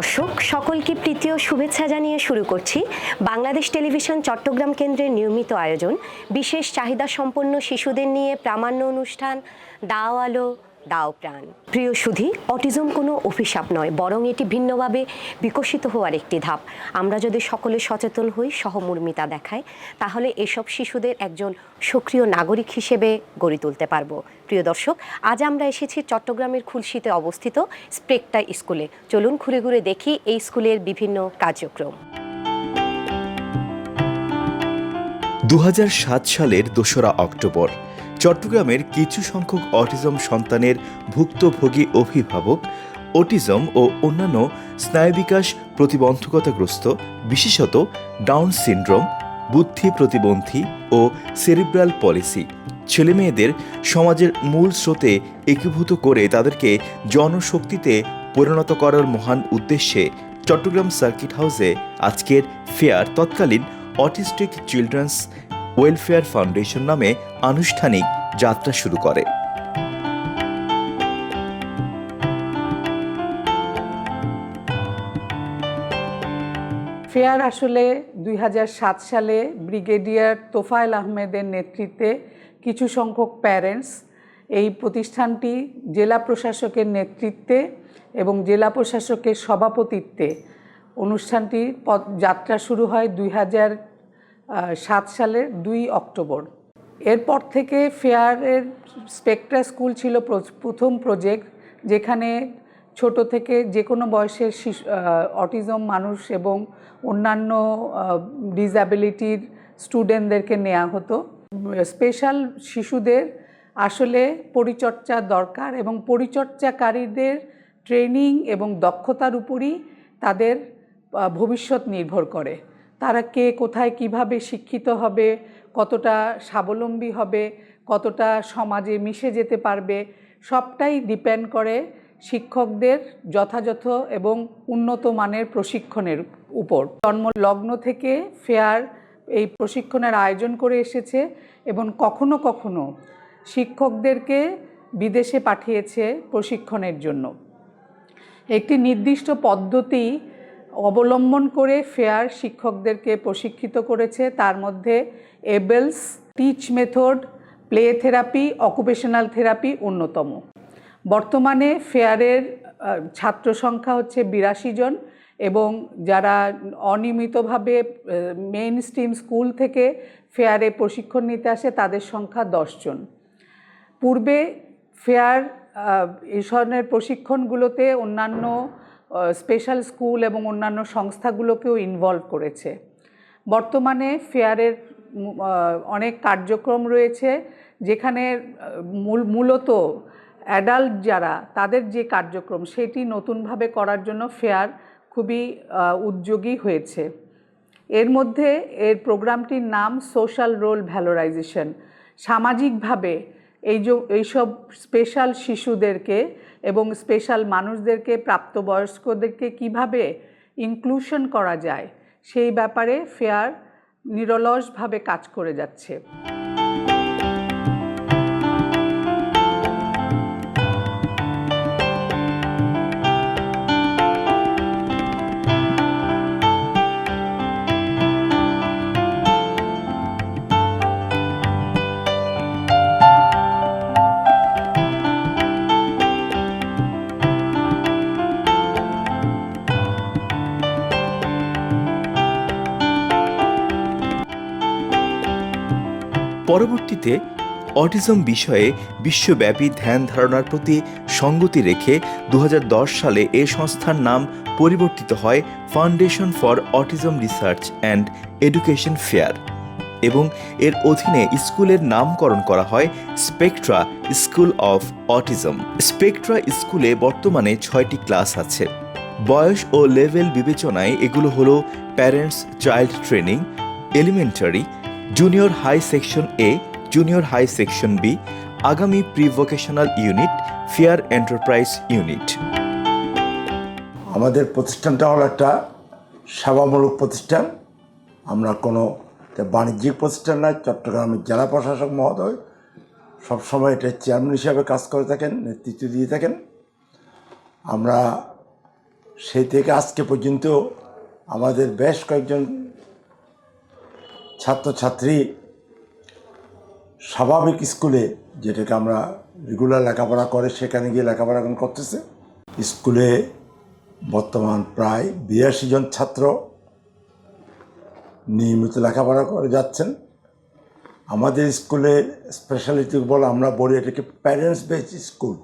দর্শক, সকলকে প্রীতীয় শুভেচ্ছা জানিয়ে শুরু করছি বাংলাদেশ টেলিভিশন চট্টগ্রাম কেন্দ্রের নিয়মিত আয়োজন। বিশেষ চাহিদা সম্পন্ন শিশুদের নিয়ে প্রামাণ্য অনুষ্ঠান দাও আলো দাও প্রাণ। প্রিয় সুধি, অটিজম কোনো অভিশাপ নয়, বরং এটি ভিন্নভাবে বিকশিত হওয়ার একটি ধাপ। আমরা যদি সকলে সচেতন হই, সহমর্মিতা দেখাই তাহলে এসব শিশুদের একজন সক্রিয় নাগরিক হিসেবে গড়ে তুলতে পারব। প্রিয় দর্শক, আজ আমরা এসেছি চট্টগ্রামের খুলশিতে অবস্থিত স্প্রেকটা স্কুলে। চলুন ঘুরে ঘুরে দেখি এই স্কুলের বিভিন্ন কার্যক্রম। দু হাজার সাত সালের দোসরা অক্টোবর চট্টগ্রামের কিছু সংখ্যক অটিজম সন্তানের ভুক্তভোগী অভিভাবক, অটিজম ও অন্যান্য স্নায়ুবিকাশ প্রতিবন্ধকতাগ্রস্ত, বিশেষত ডাউন সিনড্রোম, বুদ্ধি প্রতিবন্ধী ও সেরিব্রাল পলিসি। ছেলেমেয়েদের সমাজের মূল স্রোতে একীভূত করে তাদেরকে জনশক্তিতে পরিণত করার মহান উদ্দেশ্যে চট্টগ্রাম সার্কিট হাউসে আজকের ফেয়ার তৎকালীন অটিস্টিক চিলড্রেন্স ওয়েলফেয়ার ফাউন্ডেশন নামে আনুষ্ঠানিক যাত্রা শুরু করে। ফেয়ার আসলে দুই হাজার সাত সালে ব্রিগেডিয়ার তোফায়েল আহমেদের নেতৃত্বে কিছু সংখ্যক প্যারেন্টস এই প্রতিষ্ঠানটি জেলা প্রশাসকের নেতৃত্বে এবং জেলা প্রশাসকের সভাপতিত্বে অনুষ্ঠানটি যাত্রা শুরু হয় দুই হাজার সাত সালের দুই অক্টোবর। এরপর থেকে ফেয়ারের স্পেকট্রা স্কুল ছিল প্রথম প্রজেক্ট, যেখানে ছোট থেকে যে কোনো বয়সের শিশু অটিজম মানুষ এবং অন্যান্য ডিসঅ্যাবিলিটির স্টুডেন্টদেরকে নেওয়া হতো। স্পেশাল শিশুদের আসলে পরিচর্যা দরকার এবং পরিচর্যাকারীদের ট্রেনিং এবং দক্ষতার উপরই তাদের ভবিষ্যৎ নির্ভর করে। তারা কে কোথায় কীভাবে শিক্ষিত হবে, কতটা স্বাবলম্বী হবে, কতটা সমাজে মিশে যেতে পারবে, সবটাই ডিপেন্ড করে শিক্ষকদের যথাযথ এবং উন্নত মানের প্রশিক্ষণের উপর। জন্ম লগ্ন থেকে ফেয়ার এই প্রশিক্ষণের আয়োজন করে এসেছে এবং কখনো কখনো শিক্ষকদেরকে বিদেশে পাঠিয়েছে প্রশিক্ষণের জন্য। একটি নির্দিষ্ট পদ্ধতি অবলম্বন করে ফেয়ার শিক্ষকদেরকে প্রশিক্ষিত করেছে। তার মধ্যে ABLLS teach method, play therapy, occupational therapy অন্যতম। বর্তমানে ফেয়ারের ছাত্র সংখ্যা হচ্ছে বিরাশি জন এবং যারা অনিয়মিতভাবে মেইন স্ট্রিম স্কুল থেকে ফেয়ারে প্রশিক্ষণ নিতে আসে তাদের সংখ্যা জন। পূর্বে ফেয়ার এই ধরনের প্রশিক্ষণগুলোতে অন্যান্য স্পেশাল স্কুল এবং অন্যান্য সংস্থাগুলোকেও ইনভলভ করেছে। বর্তমানে ফেয়ারের অনেক কার্যক্রম রয়েছে যেখানে মূল, মূলত অ্যাডাল্ট যারা, তাদের যে কার্যক্রম সেটি নতুনভাবে করার জন্য ফেয়ার খুবই উদ্যোগী হয়েছে। এর মধ্যে এর প্রোগ্রামটির নাম সোশ্যাল রোল ভ্যালোরাইজেশন সামাজিকভাবে এই যে এইসব স্পেশাল শিশুদেরকে এবং স্পেশাল মানুষদেরকে, প্রাপ্তবয়স্কদেরকে কীভাবে ইনক্লুশন করা যায়, সেই ব্যাপারে ফেয়ার নিরলসভাবে কাজ করে যাচ্ছে। পরবর্তীতে অটিজম বিষয়ে বিশ্বব্যাপী ধ্যান ধারণার প্রতি সঙ্গতি রেখে দু হাজার দশ সালে এ সংস্থার নাম পরিবর্তিত হয় foundation for autism research and education FAIR এবং এর অধীনে স্কুলের নামকরণ করা হয় Spectra school of autism Spectra স্কুলে বর্তমানে ছয়টি ক্লাস আছে। বয়স ও লেভেল বিবেচনায় এগুলো হলো parents child training elementary junior high section A junior high section B আগামী pre vocational unit FAIR enterprise unit আমাদের প্রতিষ্ঠানটা হলো একটা সেবামূলক প্রতিষ্ঠান। আমরা কোনো বাণিজ্যিক প্রতিষ্ঠান নয়, চট্টগ্রামের জেলা প্রশাসক মহোদয় সবসময় এটা চেয়ারম্যান হিসাবে কাজ করে থাকেন, নেতৃত্ব দিয়ে থাকেন। আমরা সেই থেকে আজকে পর্যন্ত আমাদের বেশ কয়েকজন ছাত্রছাত্রী স্বাভাবিক স্কুলে, যেটাকে আমরা রেগুলার লেখাপড়া করে, সেখানে গিয়ে লেখাপড়া এখন করতেছে। স্কুলে বর্তমান প্রায় বিরাশি জন ছাত্র নিয়মিত লেখাপড়া করে যাচ্ছেন। আমাদের স্কুলে স্পেশালিটি বলে আমরা বলি এটাকে প্যারেন্টস বেস স্কুল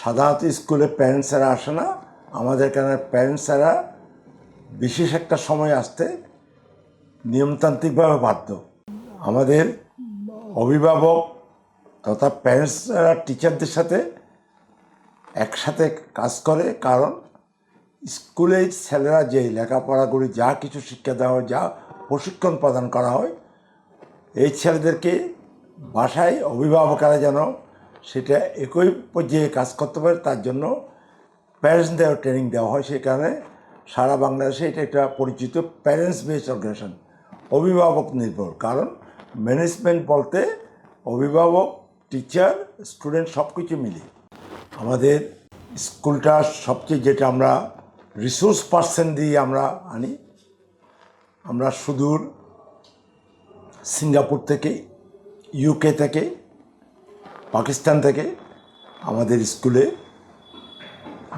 সাধারণত স্কুলে প্যারেন্টসরা আসে না। আমাদের এখানে প্যারেন্টসরা বিশেষ একটা সময় আসতে নিয়মতান্ত্রিকভাবে বাধ্য। আমাদের অভিভাবক তথা প্যারেন্টসরা টিচারদের সাথে একসাথে কাজ করে, কারণ স্কুলে ছেলেরা যে লেখাপড়া যা কিছু শিক্ষা দেওয়া হয়, যা প্রশিক্ষণ প্রদান করা হয়, এই ছেলেদেরকে বাসায় অভিভাবকরা যেন সেটা একই পর্যায়ে কাজ করতে পারে, তার জন্য প্যারেন্টসদের ট্রেনিং দেওয়া হয়। সেই কারণে সারা বাংলাদেশে এটা একটা পরিচিত প্যারেন্টস বেস অর্গানাইজেশন অভিভাবক নির্ভর কারণ ম্যানেজমেন্ট বলতে অভিভাবক টিচার স্টুডেন্ট সব কিছু মিলে। আমাদের স্কুলটা সবচেয়ে যেটা আমরা রিসোর্স পার্সেন্ট দিয়ে আমরা আনি। আমরা সুদূর সিঙ্গাপুর থেকে ইউকে থেকে, পাকিস্তান থেকে আমাদের স্কুলে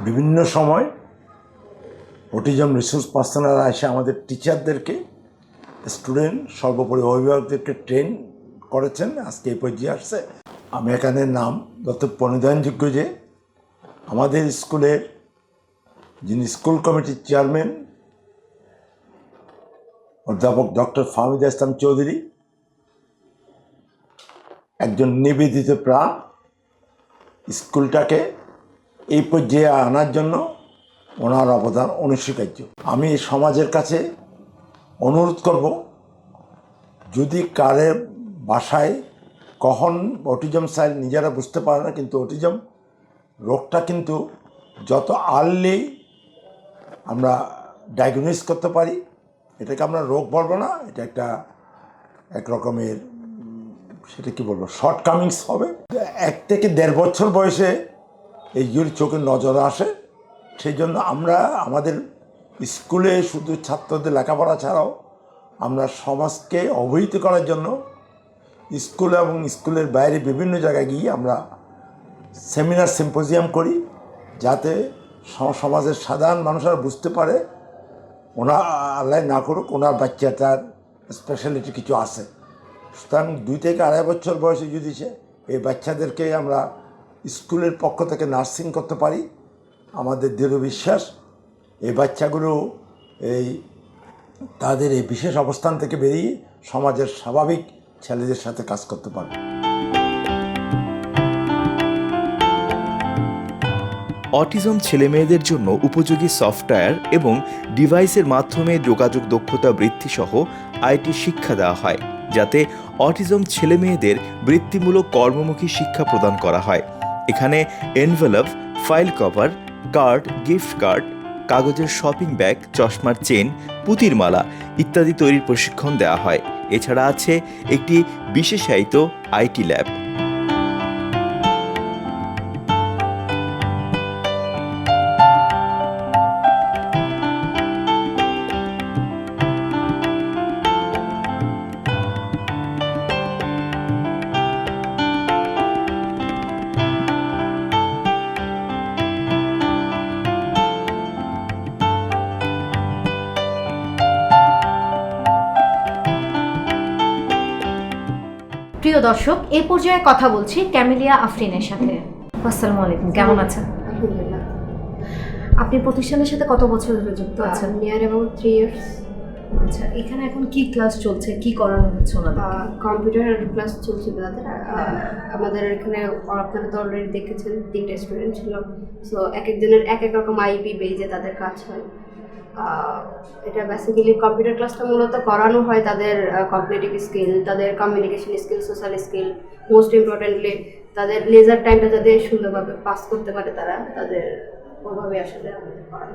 বিভিন্ন সময় অটিজম রিসোর্স পার্সোনালরা এসে আমাদের টিচারদেরকে স্টুডেন্ট, সর্বোপরি অভিভাবকদেরকে ট্রেন করেছেন, আজকে এই পর্যায়ে আসছে। আমি এখানে নাম যত প্রণিধানযোগ্য যে, আমাদের স্কুলের যিনি স্কুল কমিটির চেয়ারম্যান, অধ্যাপক ডক্টর ফাহমিদা ইসলাম চৌধুরী, একজন নিবেদিত প্রাণ স্কুলটাকে এই পর্যায়ে আনার জন্য ওনার অবদান অনস্বীকার্য। আমি সমাজের কাছে অনুরোধ করব, যদি কারের বাসায় কখন অটিজম সাইল নিজেরা বুঝতে পারে না কিন্তু অটিজম, রোগটা কিন্তু যত আর্লি আমরা ডায়াগনোস করতে পারি, এটাকে আমরা রোগ বলব না, এটা একটা এক রকমের, সেটা কি বলব শর্টকামিংস হবে। এক থেকে দেড় বছর বয়সে এইগুলি চোখের নজর আসে, সেই জন্য আমরা আমাদের স্কুলে শুধু ছাত্রদের লেখাপড়া ছাড়াও আমরা সমাজকে অবহিত করার জন্য স্কুল এবং স্কুলের বাইরে বিভিন্ন জায়গায় গিয়ে আমরা সেমিনার, সিম্পোজিয়াম করি যাতে সমাজের সাধারণ মানুষরা বুঝতে পারে ওনার আল্লাহ না করুক ওনার বাচ্চাটার স্পেশালিটি কিছু আছে। সুতরাং দুই থেকে আড়াই বছর বয়সে যদি সে এই বাচ্চাদেরকে আমরা স্কুলের পক্ষ থেকে নার্সিং করতে পারি, আমাদের দৃঢ় বিশ্বাস এই বাচ্চাগুলো এই তাদের এই বিশেষ অবস্থান থেকে বেরিয়ে সমাজের স্বাভাবিক ছেলেদের সাথে কাজ করতে পারবে। অটিজম ছেলেমেয়েদের জন্য উপযোগী সফটওয়্যার এবং ডিভাইসের মাধ্যমে যোগাযোগ দক্ষতা বৃদ্ধি সহ আইটি শিক্ষা দেওয়া হয়, যাতে অটিজম ছেলেমেয়েদের বৃত্তিমূলক কর্মমুখী শিক্ষা প্রদান করা হয়। এখানে envelope, file cover, card, gift card কাগজের শপিং ব্যাগ, চশমার চেন, পুতির মালা ইত্যাদি তৈরির প্রশিক্ষণ দেওয়া হয়। এছাড়া আছে একটি বিশেষায়িত আইটি ল্যাব। প্রিয় দর্শক এই পর্যায়ে কথা বলছি ক্যামেলিয়া আফরিনের সাথে। আসসালামু আলাইকুম কেমন আছেন? আলহামদুলিল্লাহ। আপনি প্রতিষ্ঠানের সাথে কত বছর ধরে যুক্ত আছেন? নিয়ার অ্যাবাউট থ্রি ইয়ার্স আচ্ছা এখানে এখন কি ক্লাস চলছে? কি করানো হচ্ছে কম্পিউটার ক্লাস চলছে তাদের। আমাদের এখানে আপনারা তো অলরেডি দেখেছেন তিনটে স্টুডেন্ট ছিল। সো এক একজনের এক এক রকম আইপি বেজে তাদের কাজ হয়। এটা বেসিক্যালি কম্পিউটার ক্লাসটা মূলত করানো হয় তাদের কম্পিটিটিভ স্কিল তাদের communication skill social skill most importantly তাদের লেজার টাইমটা যাতে সুন্দরভাবে পাস করতে পারে তারা তাদের ওভাবে আসলে আমাদের করানো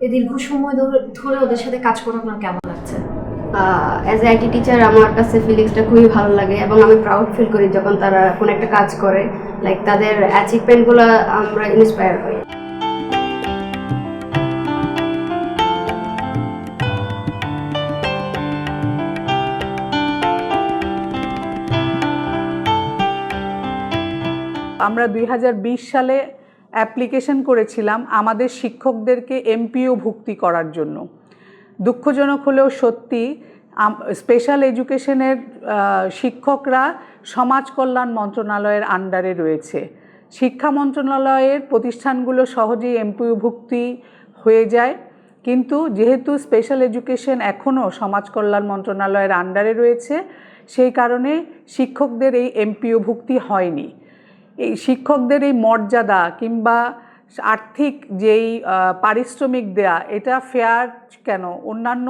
এই দীর্ঘ সময় ধরে ধরে ওদের সাথে কাজ করা আপনার কেমন লাগছে? অ্যাজ এ আইটি টিচার আমার কাছে ফিলিংসটা খুবই ভালো লাগে এবং আমি প্রাউড ফিল করি যখন তারা কোনো একটা কাজ করে লাইক তাদের অ্যাচিভমেন্টগুলো আমরা ইন্সপায়ার হই আমরা দুই হাজার বিশ সালে অ্যাপ্লিকেশন করেছিলাম আমাদের শিক্ষকদেরকে এমপিও ভুক্তি করার জন্য। দুঃখজনক হলেও সত্যি স্পেশাল এডুকেশনের শিক্ষকরা সমাজ কল্যাণ মন্ত্রণালয়ের আন্ডারে রয়েছে। শিক্ষা মন্ত্রণালয়ের প্রতিষ্ঠানগুলো সহজেই এমপিও ভুক্তি হয়ে যায়। কিন্তু যেহেতু স্পেশাল এডুকেশন এখনও সমাজ কল্যাণ মন্ত্রণালয়ের আন্ডারে রয়েছে, সেই কারণে শিক্ষকদের এই এমপিও ভুক্তি হয়নি। এই শিক্ষকদের এই মর্যাদা কিংবা আর্থিক যেই পারিশ্রমিক দেয়া, এটা ফেয়ার কেন? অন্যান্য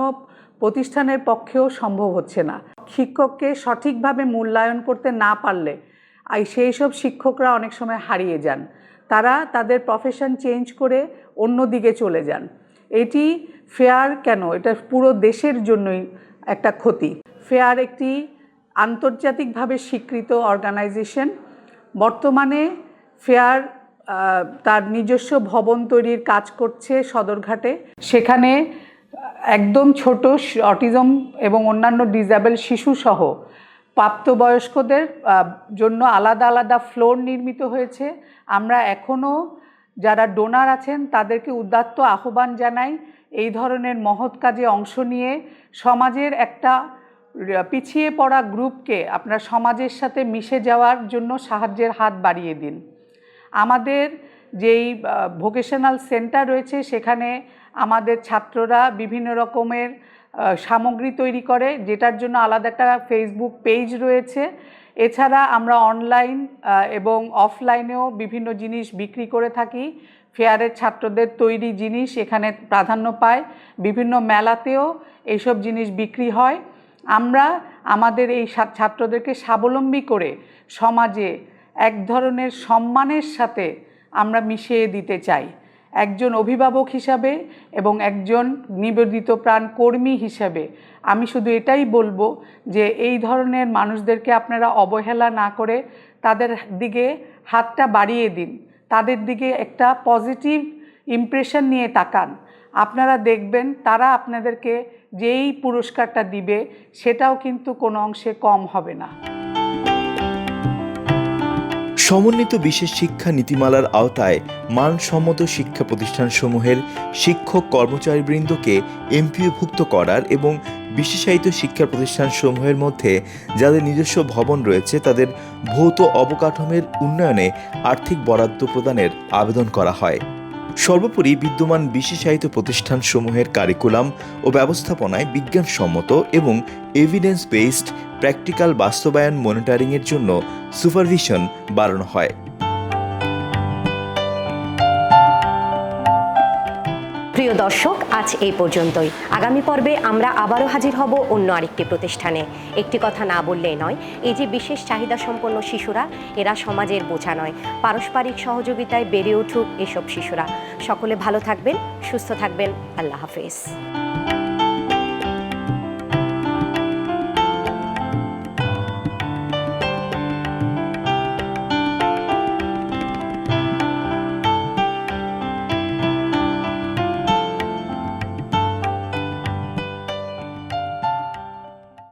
প্রতিষ্ঠানের পক্ষেও সম্ভব হচ্ছে না। শিক্ষককে সঠিকভাবে মূল্যায়ন করতে না পারলে সেই সব শিক্ষকরা অনেক সময় হারিয়ে যান। তারা তাদের প্রফেশন চেঞ্জ করে অন্য দিকে চলে যান। এটি ফেয়ার কেন? এটা পুরো দেশের জন্যই একটা ক্ষতি। ফেয়ার একটি আন্তর্জাতিকভাবে স্বীকৃত অর্গানাইজেশন বর্তমানে ফেয়ার তার নিজস্ব ভবন তৈরির কাজ করছে সদরঘাটে। সেখানে একদম ছোট অটিজম এবং অন্যান্য ডিসেবল শিশুসহ প্রাপ্তবয়স্কদের জন্য আলাদা আলাদা ফ্লোর নির্মিত হয়েছে। আমরা এখনও যারা ডোনার আছেন, তাদেরকে উদাত্ত আহ্বান জানাই এই ধরনের মহৎ কাজে অংশ নিয়ে সমাজের একটা পিছিয়ে পড়া গ্রুপকে আপনার সমাজের সাথে মিশে যাওয়ার জন্য সাহায্যের হাত বাড়িয়ে দিন। আমাদের যেই ভোকেশনাল সেন্টার রয়েছে, সেখানে আমাদের ছাত্ররা বিভিন্ন রকমের সামগ্রী তৈরি করে, যেটার জন্য আলাদা একটা ফেসবুক পেজ রয়েছে। এছাড়া আমরা অনলাইন এবং অফলাইনেও বিভিন্ন জিনিস বিক্রি করে থাকি। ফেয়ারের ছাত্রদের তৈরি জিনিস এখানে প্রাধান্য পায়। বিভিন্ন মেলাতেও এইসব জিনিস বিক্রি হয়। আমরা আমাদের এই ছাত্রদেরকে স্বাবলম্বী করে সমাজে এক ধরনের সম্মানের সাথে আমরা মিশিয়ে দিতে চাই। একজন অভিভাবক হিসাবে এবং একজন নিবেদিত প্রাণ কর্মী হিসাবে। আমি শুধু এটাই বলব যে এই ধরনের মানুষদেরকে আপনারা অবহেলা না করে তাদের দিকে হাতটা বাড়িয়ে দিন। তাদের দিকে একটা পজিটিভ ইমপ্রেশন নিয়ে তাকান। আপনারা দেখবেন তারা আপনাদেরকে যেই পুরস্কারটা দিবে সেটাও কিন্তু কোনো অংশে কম হবে না। সমন্বিত বিশেষ শিক্ষা নীতিমালার আওতায় মানসম্মত শিক্ষা প্রতিষ্ঠানসমূহের শিক্ষক কর্মচারীবৃন্দকে এমপিওভুক্ত করার এবং বিশেষায়িত শিক্ষা প্রতিষ্ঠানসমূহের মধ্যে যাদের নিজস্ব ভবন রয়েছে, তাদের ভৌত অবকাঠামোর উন্নয়নে আর্থিক বরাদ্দ প্রদানের আবেদন করা হয়। সর্বোপরি বিদ্যমান বিশেষায়িত প্রতিষ্ঠানসমূহের কারিকুলাম ও ব্যবস্থাপনায় বিজ্ঞানসম্মত এবং এভিডেন্স বেসড প্র্যাকটিক্যাল বাস্তবায়ন মনিটরিংয়ের জন্য সুপারভিশন বাড়ানো হয়। প্রিয় দর্শক, আজ এই পর্যন্তই। আগামী পর্বে আমরা আবারও হাজির হব অন্য আরেকটি প্রতিষ্ঠানে। একটি কথা না বললেই নয়, এই যে বিশেষ চাহিদা সম্পন্ন শিশুরা, এরা সমাজের বোঝা নয়, পারস্পরিক সহযোগিতায় বেড়ে উঠুক এসব শিশুরা। সকলে ভালো থাকবেন, সুস্থ থাকবেন, আল্লাহ হাফেজ।